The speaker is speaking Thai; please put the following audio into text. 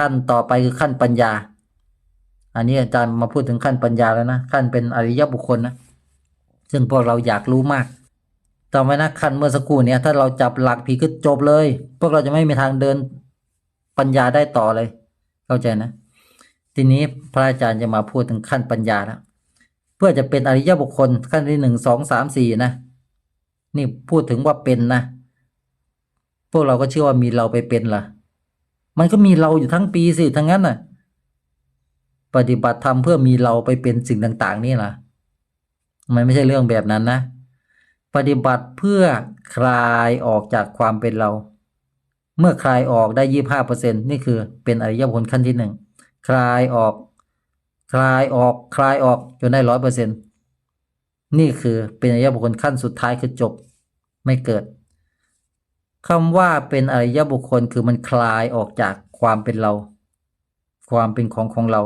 ขั้นต่อไปคือขั้นปัญญา อันนี้อาจารย์มาพูดถึงขั้นปัญญาแล้วนะ ขั้นเป็นอริยบุคคลนะ ซึ่งพวกเราอยากรู้มาก ต่อไปนะขั้นเมื่อสักครู่เนี่ยถ้าเราจับหลักผีก็จบเลย พวกเราจะไม่มีทางเดินปัญญาได้ต่อเลย เข้าใจนะ ทีนี้พระอาจารย์จะมาพูดถึงขั้นปัญญาแล้ว เพื่อจะเป็นอริยบุคคลขั้นที่หนึ่งสองสามสี่นะ นี่พูดถึงว่าเป็นนะ พวกเราก็เชื่อว่ามีเราไปเป็นล่ะ มันก็มีเราอยู่ทั้งปีสิทั้งนั้นน่ะ ปฏิบัติธรรมเพื่อมีเราไปเป็นสิ่งต่าง ๆ นี่ล่ะมันไม่ใช่เรื่องแบบนั้นนะ ปฏิบัติเพื่อคลายออกจากความเป็นเรา เมื่อคลายออกได้ยี่ห้าเปอร์เซ็นนี่คือเป็นอริยบุคคลขั้นที่หนึ่งคลายออก คลายออก คลายออกจนได้ร้อยเปอร์เซ็นนี่คือเป็นอริยบุคคลขั้นสุดท้ายคือจบไม่เกิด คำว่าเป็นอริยบุคคลคือมันคลายออกจากความเป็นเรา ความเป็นของของเรา